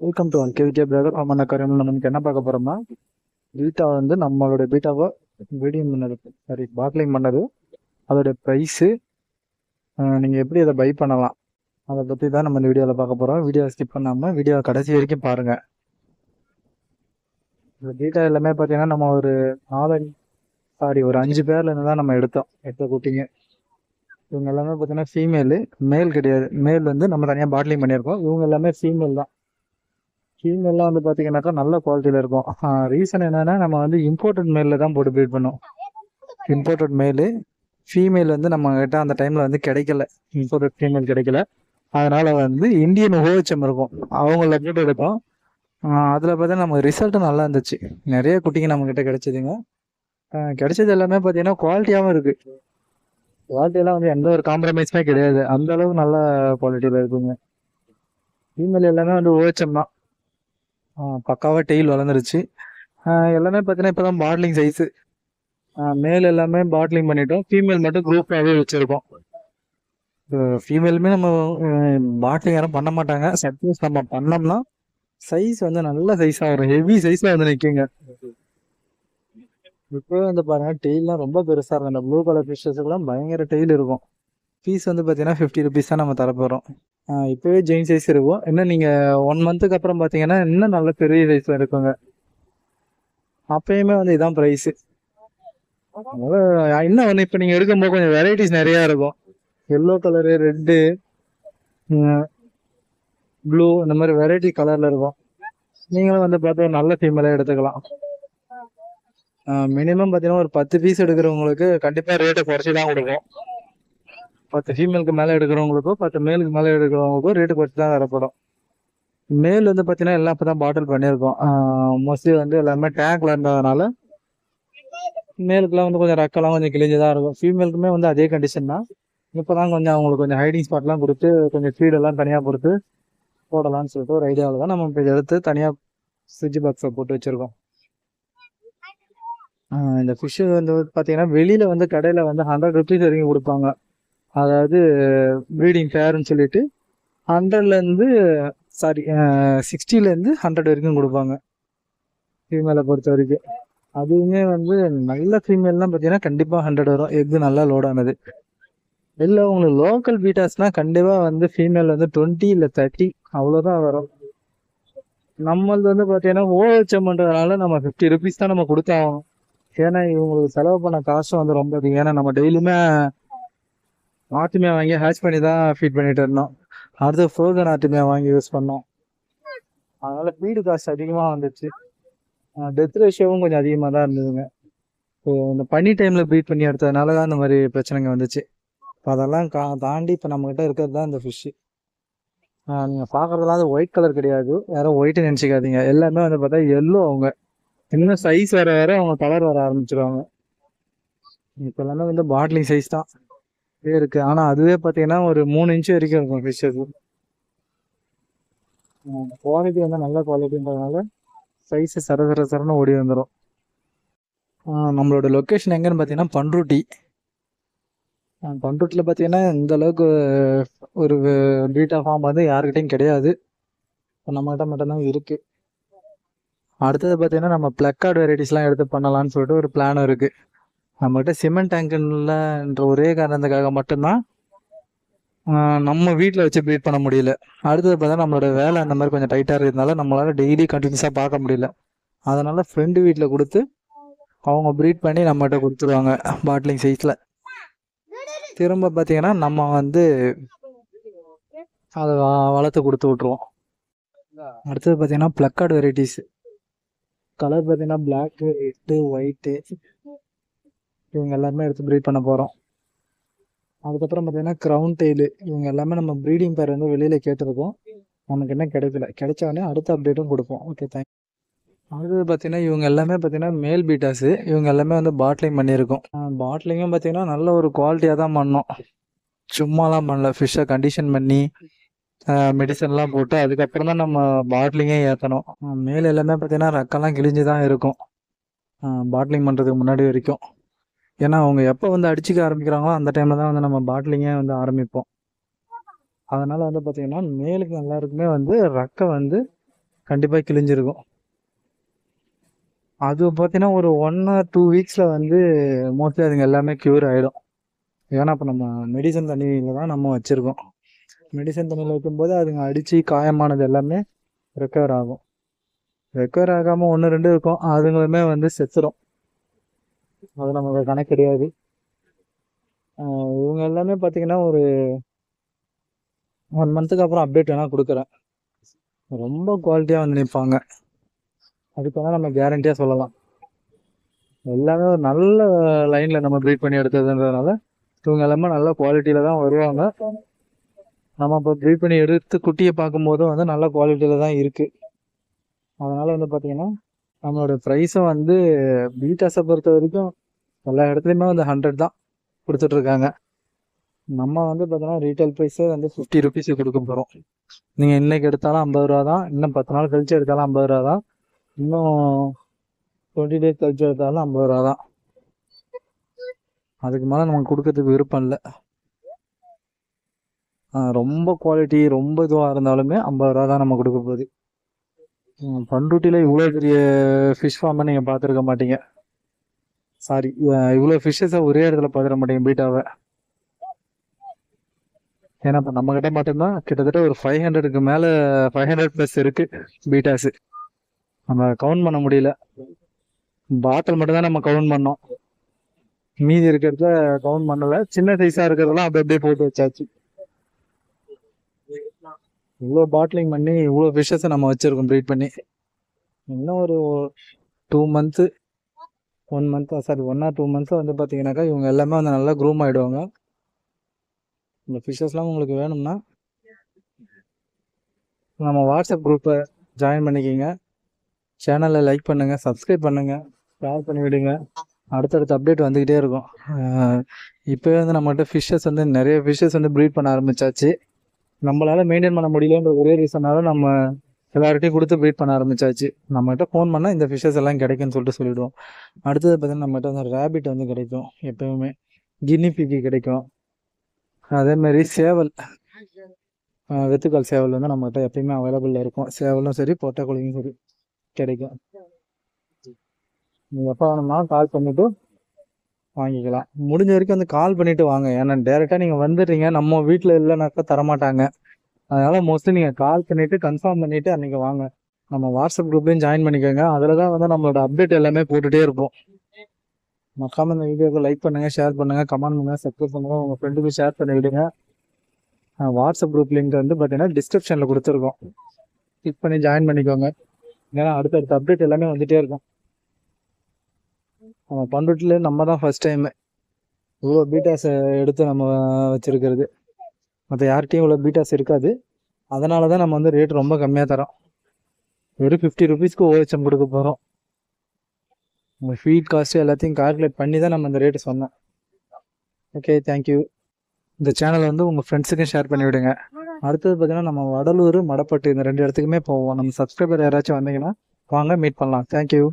Welcome to one Vijay brother ஆமாம் கரியமில் நமக்கு என்ன பார்க்க போகிறோம்னா பீட்டா வந்து நம்மளோட பீட்டாவை வீடியம் பண்ணது. சாரி பாட்லிங் பண்ணது. அதோட ப்ரைஸு நீங்கள் எப்படி அதை பை பண்ணலாம்? அதை பற்றி தான் நம்ம இந்த வீடியோவில் பார்க்க போகிறோம் வீடியோ ஸ்கிப் பண்ணாமல் வீடியோ கடைசி வரைக்கும் பாருங்கள் இந்த பீட்டா எல்லாமே பார்த்தீங்கன்னா நம்ம ஒரு நாலஞ்சு சாரி ஒரு அஞ்சு பேர்லேருந்து தான் நம்ம எடுத்தோம். எடுத்த குட்டிங்க. இவங்க எல்லாமே பார்த்தீங்கன்னா ஃபீமேலு மேல் கிடையாது. மேல் வந்து நம்ம தனியாக பாட்லிங் பண்ணியிருக்கோம். இவங்க எல்லாமே ஃபீமேல் தான். ஃபீமேல்லாம் வந்து பார்த்தீங்கன்னாக்கா நல்ல குவாலிட்டியில் இருக்கும். ரீசன் என்னென்னா நம்ம வந்து இம்போர்ட்டட் மெயிலில் தான் போட்டு பீட் பண்ணோம். இம்போர்ட்டட் மெயிலு ஃபீமேல் வந்து நம்ம கிட்ட அந்த டைமில் வந்து கிடைக்கல. இம்போர்ட்டட் ஃபீமேல் கிடைக்கல. அதனால் வந்து இந்தியன் ஓஹெச்எம் இருக்கும். அவங்க போட்டு எடுப்போம் அதில் பார்த்தா நம்ம ரிசல்ட்டும் நல்லா இருந்துச்சு. நிறைய குட்டிங்க நம்மக்கிட்ட கிடைச்சதுங்க. கிடைச்சது எல்லாமே பார்த்தீங்கன்னா குவாலிட்டியாகவும் இருக்குது குவாலிட்டியெல்லாம் வந்து எந்த ஒரு காம்ப்ரமைஸுமே கிடையாது. அந்த அளவுக்கு நல்ல குவாலிட்டியில் இருக்குங்க. ஃபீமேல் எல்லாமே வந்து ஓஹெச்எம் தான். பக்காவாக டெய்ல் வளர்ந்துருச்சு. எல்லாமே பார்த்தீங்கன்னா இப்போ தான் பாட்லிங் சைஸு மேல் எல்லாமே பாட்லிங் பண்ணிட்டோம். ஃபீமேல் மட்டும் குரூப்பாகவே வச்சுருக்கோம். ஃபீமேலுமே நம்ம பாட்லிங் யாரும் பண்ண மாட்டாங்க. சப்போஸ் நம்ம பண்ணோம்னா சைஸ் வந்து நல்ல சைஸாக வரும். ஹெவி சைஸில் வந்து நிற்குங்க இப்போ வந்து பாருங்க டெய்லாம் ரொம்ப பெருசாக இருக்கும். அந்த ப்ளூ கலர் ஃபிஷ்ஷஸ்க்குலாம் பயங்கர டெய்ல் இருக்கும். ஃபீஸ் வந்து பார்த்தீங்கன்னா ஃபிஃப்டி ருபீஸ் தான் நம்ம தரப்போகிறோம் இப்போவே ஜெயின் சைஸ் இருக்கும். இன்னும் நீங்கள் ஒன் மந்த்துக்கு அப்புறம் பார்த்தீங்கன்னா இன்னும் நல்ல பெரிய சைஸில் இருக்குங்க. அப்பயுமே வந்து இதான் ப்ரைஸு அதனால் இன்னும் வந்து இப்போ நீங்கள் எடுக்கும்போது கொஞ்சம் வெரைட்டிஸ் நிறையா இருக்கும். எல்லோ கலரு ரெட்டு ப்ளூ இந்த மாதிரி வெரைட்டி கலரில் இருக்கும். நீங்களும் வந்து பார்த்து ஒரு நல்ல ஃபீமேலாக எடுத்துக்கலாம். மினிமம் பார்த்தீங்கன்னா ஒரு பத்து பீஸ் எடுக்கிறவங்களுக்கு கண்டிப்பாக ரேட்டை குறைச்சி தான் கொடுக்கும். பத்து ஃபீமேலுக்கு மேலே எடுக்கிறவங்களுக்கோ பத்து மேலுக்கு மேலே எடுக்கிறவங்களுக்கோ ரேட்டு குறைச்சி தான் தரப்படும். மேல் வந்து பார்த்தீங்கன்னா எல்லாம் இப்போ தான் பாட்டில் பண்ணியிருக்கோம் மோஸ்ட்லி வந்து எல்லாமே டேங்க்ல இருந்ததுனால மேலுக்குலாம் வந்து கொஞ்சம் ரக்கெல்லாம் கொஞ்சம் கிழிஞ்சு தான் இருக்கும். ஃபீமேலுக்குமே வந்து அதே கண்டிஷன் தான். இப்போ தான் கொஞ்சம் அவங்களுக்கு கொஞ்சம் ஹைடிங் ஸ்பாட்லாம் கொடுத்து கொஞ்சம் ஃபீடெல்லாம் தனியாக கொடுத்து போடலாம்னு சொல்லிட்டு ஒரு ஐடியாவில் தான் நம்ம இப்போ எடுத்து தனியாக ஃப்ரிட்ஜ் பாக்ஸை போட்டு வச்சுருக்கோம். இந்த ஃபிஷ்ஷு வந்து பார்த்தீங்கன்னா வெளியில் வந்து கடையில் வந்து ஹண்ட்ரட் ருபீஸ் வரைக்கும் கொடுப்பாங்க. அதாவது ப்ரீடிங் ஃபேர்னு சொல்லிட்டு ஹண்ட்ரட்லேருந்து சாரி சிக்ஸ்டிலேருந்து ஹண்ட்ரட் வரைக்கும் கொடுப்பாங்க. ஃபீமேலை பொறுத்த வரைக்கும். அதுவுமே வந்து நல்ல ஃபீமேல்லாம் பார்த்தீங்கன்னா கண்டிப்பாக ஹண்ட்ரட் வரும். எக் நல்லா லோட் ஆனது. இல்லை உங்களுக்கு லோக்கல் பீட்டாஸ்னால் கண்டிப்பாக வந்து ஃபீமேல் வந்து டுவெண்ட்டி இல்லை தேர்ட்டி அவ்வளோதான் வரும். நம்மளது வந்து பார்த்தீங்கன்னா ஓஹெச்எம்ன்றதுனால நம்ம ஃபிஃப்டி ருபீஸ் தான் நம்ம கொடுத்தாகணும். ஏன்னா இவங்களுக்கு செலவு பண்ண காசும் வந்து ரொம்ப அதிகம். ஏன்னா நம்ம டெய்லியுமே ஆட்டுமே வாங்கி ஹேட்ச் பண்ணி தான் ஃபீட் பண்ணிட்டு இருந்தோம். அடுத்து ஃப்ரோசன் ஆட்டுமே வாங்கி யூஸ் பண்ணோம். அதனால வீடு காசு அதிகமாக வந்துச்சு. டெத் ரேஷியோவும் கொஞ்சம் அதிகமாக தான் இருந்ததுங்க. ஸோ இந்த பனி டைமில் ப்ரீட் பண்ணி எடுத்ததுனால தான் இந்த மாதிரி பிரச்சனைங்க வந்துச்சு. இப்போ அதெல்லாம் கா தாண்டி இப்போ நம்மக்கிட்ட இருக்கிறது தான் இந்த ஃபிஷ்ஷு நீங்கள் பார்க்குறதுலாம் அது ஒயிட் கலர் கிடையாது. யாரும் ஒயிட்டு நினச்சிக்காதீங்க. எல்லாமே வந்து பார்த்தா எல்லோ அவங்க. இன்னும் சைஸ் வேறு வேறு அவங்க கலர் வர ஆரம்பிச்சிருவாங்க. இப்போ எல்லாமே வந்து பாட்லிங் சைஸ் தான். இருக்கு. ஆனால் அதுவே பாத்தீங்கன்னா ஒரு மூணு இன்ச்சு வரைக்கும் இருக்கும் ஃபிஷ்ஷுக்கு குவாலிட்டி வந்து நல்ல குவாலிட்டின்றதுனால சைஸு சர சர சரன்னு ஓடி வந்துடும் நம்மளோட லொக்கேஷன் எங்கன்னு பார்த்தீங்கன்னா பண்ருட்டி. பண்ருட்டியில் பார்த்தீங்கன்னா இந்த அளவுக்கு ஒரு பீட்டா ஃபார்ம் வந்து யாருக்கிட்டையும் கிடையாது. நம்மகிட்ட மட்டும்தான் இருக்குது அடுத்தது பார்த்தீங்கன்னா நம்ம பிளக்கார்டு வெரைட்டிஸ்லாம் எடுத்து பண்ணலாம்னு சொல்லிட்டு ஒரு பிளானும் இருக்குது நம்மகிட்ட சிமெண்ட் டேங்குலன்ற ஒரே காரணத்துக்காக மட்டும்தான் நம்ம வீட்டில் வச்சு ப்ரீட் பண்ண முடியல. அடுத்தது பார்த்தா நம்மளோட வேலை அந்த மாதிரி கொஞ்சம் டைட்டாக இருக்கிறதுனால நம்மளால் டெய்லி கண்டினியூஸாக பார்க்க முடியல. அதனால் ஃப்ரெண்டு வீட்டில் கொடுத்து அவங்க ப்ரீட் பண்ணி நம்மகிட்ட கொடுத்துருவாங்க பாட்லிங் சைஸில் திரும்ப பார்த்தீங்கன்னா நம்ம வந்து அதை வளர்த்து கொடுத்து விட்ருவோம் அடுத்தது பார்த்தீங்கன்னா ப்ளக்கார்டு வெரைட்டிஸ் கலர் பார்த்தீங்கன்னா பிளாக்கு ரெட்டு ஒயிட்டு இவங்க எல்லாருமே எடுத்து ப்ரீட் பண்ண போகிறோம் அதுக்கப்புறம் பார்த்தீங்கன்னா க்ரௌன் டெய்லு இவங்க எல்லாமே நம்ம ப்ரீடிங் பேர் வந்து வெளியில் கேட்டிருக்கோம். நமக்கு என்ன கிடைக்கல. கிடைச்ச உடனே அடுத்த அப்டேட்டும் கொடுப்போம். ஓகே தேங்க் அடுத்தது பார்த்தீங்கன்னா இவங்க எல்லாமே பார்த்தீங்கன்னா மேல் பீட்டாஸு இவங்க எல்லாமே வந்து பாட்லிங் பண்ணியிருக்கோம். பாட்லிங்கும் பார்த்தீங்கன்னா நல்ல ஒரு குவாலிட்டியாக தான் பண்ணோம். சும்மாலாம் பண்ணல. ஃபிஷ்ஷை கண்டிஷன் பண்ணி மெடிசன்லாம் போட்டு அதுக்கப்புறம் தான் நம்ம பாட்லிங்கே ஏற்றணும் மேல் எல்லாமே பார்த்தீங்கன்னா ரக்கெல்லாம் கிழிஞ்சு தான் இருக்கும் பாட்லிங் பண்ணுறதுக்கு முன்னாடி வரைக்கும். ஏன்னா அவங்க எப்போ வந்து அடிச்சுக்க ஆரம்பிக்கிறாங்களோ அந்த டைமில் தான் வந்து நம்ம பாட்லிங்கே வந்து ஆரம்பிப்போம். அதனால் வந்து பார்த்திங்கன்னா மேலுக்கு எல்லாருக்குமே வந்து ரக்கை வந்து கண்டிப்பாக கிழிஞ்சிருக்கும். அது பார்த்தீங்கன்னா ஒரு ஒன் ஆர் டூ வீக்ஸில் வந்து மோஸ்ட்லி அதுங்க எல்லாமே க்யூர் ஆகிடும் ஏன்னா இப்போ நம்ம மெடிசன் தண்ணியில் தான் நம்ம வச்சுருக்கோம். மெடிசன் தண்ணியில் வைக்கும்போது அதுங்க அடித்து காயமானது எல்லாமே ரெக்கவர் ஆகும். ரெக்கவர் ஆகாமல் ஒன்று ரெண்டு இருக்கும். அதுங்களுமே வந்து செத்துரும். அது நமக்கு கணக்கு கிடையாது இவங்க எல்லாமே பார்த்தீங்கன்னா ஒரு ஒன் மந்த்துக்கு அப்புறம் அப்டேட் வேணால் கொடுக்குறேன். ரொம்ப குவாலிட்டியாக வந்து நிற்பாங்க அதுக்கு வேணால் நம்ம கேரண்டியாக சொல்லலாம். எல்லாமே ஒரு நல்ல லைனில் நம்ம ப்ரீட் பண்ணி எடுத்ததுன்றதுனால இவங்க எல்லாமே நல்ல குவாலிட்டியில் தான் வருவாங்க. நம்ம இப்போ ப்ரீட் பண்ணி எடுத்து குட்டியை பார்க்கும்போதும் வந்து நல்ல குவாலிட்டியில் தான் இருக்குது அதனால் வந்து பார்த்திங்கன்னா நம்மளோட ப்ரைஸும் வந்து பீட்டாஸை பொறுத்த வரைக்கும் எல்லா இடத்துலையுமே வந்து ஹண்ட்ரட் தான் கொடுத்துட்ருக்காங்க. நம்ம வந்து பார்த்தோன்னா ரீட்டைல் ப்ரைஸே வந்து ஃபிஃப்டி ருபீஸுக்கு கொடுக்க போகிறோம் நீங்கள் இன்னைக்கு எடுத்தாலும் ஐம்பது ரூபா தான் இன்னும் பத்து நாள் கழிச்சு எடுத்தாலும் ஐம்பது ரூபா தான் இன்னும் டுவெண்ட்டி டேஸ் கழிச்சு எடுத்தாலும் ஐம்பது ரூபா தான். அதுக்கு மேலே நமக்கு கொடுக்கறதுக்கு விருப்பம் இல்லை. ரொம்ப குவாலிட்டி ரொம்ப இதுவாக இருந்தாலுமே ஐம்பது ரூபா தான் நம்ம கொடுக்க போகுது. பண்ருட்டியில் இவ்வளோ பெரிய ஃபிஷ் ஃபார்மை நீங்கள் பார்த்துருக்க மாட்டீங்க. சாரி இவ்வளோ ஃபிஷ்ஷஸை ஒரே இடத்துல பார்த்துட மாட்டீங்க பீட்டாவை. ஏன்னா இப்போ நம்மக்கிட்ட மட்டும்தான் கிட்டத்தட்ட ஒரு ஃபைவ் ஹண்ட்ரடுக்கு மேலே ஃபைவ் ஹண்ட்ரட் ப்ளஸ் இருக்குது பீட்டாஸு நம்ம கவுண்ட் பண்ண முடியல. பாட்டில் மட்டும்தான் நம்ம கவுண்ட் பண்ணோம். மீதி இருக்கிறத கவுண்ட் பண்ணலை. சின்ன சைஸாக இருக்கிறதெல்லாம் அப்படி அப்படியே போட்டு வச்சாச்சு. இவ்வளோ பாட்லிங் பண்ணி இவ்வளோ ஃபிஷ்ஷஸை நம்ம வச்சுருக்கோம் ப்ரீட் பண்ணி. இன்னும் ஒரு two month one month sorry one or two மந்த்ஸாக வந்து பார்த்தீங்கன்னாக்கா இவங்க எல்லாமே வந்து நல்லா க்ரூம் ஆகிடுவாங்க இந்த ஃபிஷ்ஷஸ்லாம் உங்களுக்கு வேணும்னா நம்ம வாட்ஸ்அப் குரூப்பை ஜாயின் பண்ணிக்கிங்க. சேனலை லைக் பண்ணுங்கள் சப்ஸ்கிரைப் பண்ணுங்கள் ஷேர் பண்ணி விடுங்க. அடுத்தடுத்த அப்டேட் வந்துக்கிட்டே இருக்கும். இப்போவே வந்து நம்மகிட்ட ஃபிஷ்ஷஸ் வந்து நிறைய ஃபிஷ்ஷஸ் வந்து ப்ரீட் பண்ண ஆரம்பிச்சாச்சு. நம்மளால் மெயின்டைன் பண்ண முடியலன்ற ஒரே ரீசனால நம்ம எல்லார்கிட்டையும் கொடுத்து ப்ரீட் பண்ண ஆரம்பிச்சாச்சு. நம்மகிட்ட ஃபோன் பண்ணால் இந்த ஃபிஷஸ் எல்லாம் கிடைக்குன்னு சொல்லிட்டு சொல்லிவிடுவோம் அடுத்தது பார்த்தீங்கன்னா நம்மகிட்ட வந்து ரேபிட் வந்து கிடைக்கும் எப்பவுமே. கின்னி பிக்கி கிடைக்கும். அதேமாரி சேவல். வெத்துக்கால் சேவல் வந்து நம்மகிட்ட எப்பயுமே அவைலபிளில் இருக்கும். சேவலும் சரி பொட்டைக்கோழியும் சரி கிடைக்கும். நீங்கள் எப்போ வேணுமா கால் பண்ணிவிட்டு வாங்கிக்கலாம். முடிஞ்ச வரைக்கும் வந்து கால் பண்ணிவிட்டு வாங்க. ஏன்னா டேரெக்டாக நீங்கள் வந்துடுறீங்க. நம்ம வீட்டில் இல்லைனாக்கா தரமாட்டாங்க. அதனால் மோஸ்ட்லி நீங்கள் கால் பண்ணிவிட்டு கன்ஃபார்ம் பண்ணிவிட்டு அன்றைக்கி வாங்க. நம்ம வாட்ஸ்அப் குரூப்லேயும் ஜாயின் பண்ணிக்கோங்க. அதில் தான் வந்து நம்மளோட அப்டேட் எல்லாமே போட்டுகிட்டே இருப்போம். மக்காம இந்த வீடியோக்கு லைக் பண்ணுங்கள் ஷேர் பண்ணுங்கள் கமெண்ட் பண்ணுங்கள் சப்ஸ்கிரைப் பண்ணுங்கள் உங்கள் ஃப்ரெண்டுக்கு ஷேர் பண்ணிவிடுங்க வாட்ஸ்அப் குரூப் லிங்க் வந்து பார்த்தீங்கன்னா டிஸ்கிரிப்ஷனில் கொடுத்துருக்கோம். கிளிக் பண்ணி ஜாயின் பண்ணிக்கோங்க. ஏன்னா அடுத்தடுத்த அப்டேட் எல்லாமே வந்துகிட்டே இருக்கும். நம்ம பண்ருட்டில் நம்ம தான் ஃபர்ஸ்ட் டைமு இவ்வளோ பீட்டாஸ் எடுத்து நம்ம வச்சுருக்கிறது. மற்ற யார்கிட்டையும் இவ்வளோ பீட்டாஸ் இருக்காது. அதனால தான் நம்ம வந்து ரேட் ரொம்ப கம்மியாக தரோம் வெறும் ஃபிஃப்டி ருபீஸ்க்கு ஓஹெச்எம் கொடுக்க போகிறோம் உங்கள் ஃபீட் காஸ்ட்டு எல்லாத்தையும் கால்குலேட் பண்ணி தான் நம்ம இந்த ரேட்டு சொன்னேன் ஓகே தேங்க்யூ இந்த சேனலை வந்து உங்கள் ஃப்ரெண்ட்ஸுக்கும் ஷேர் பண்ணி விடுங்க. அடுத்தது பார்த்தீங்கன்னா நம்ம வடலூர் மடப்பட்டு இந்த ரெண்டு இடத்துக்குமே போவோம். நம்ம சப்ஸ்கிரைபர் யாராச்சும் வந்தீங்கன்னா வாங்க மீட் பண்ணலாம். தேங்க்யூ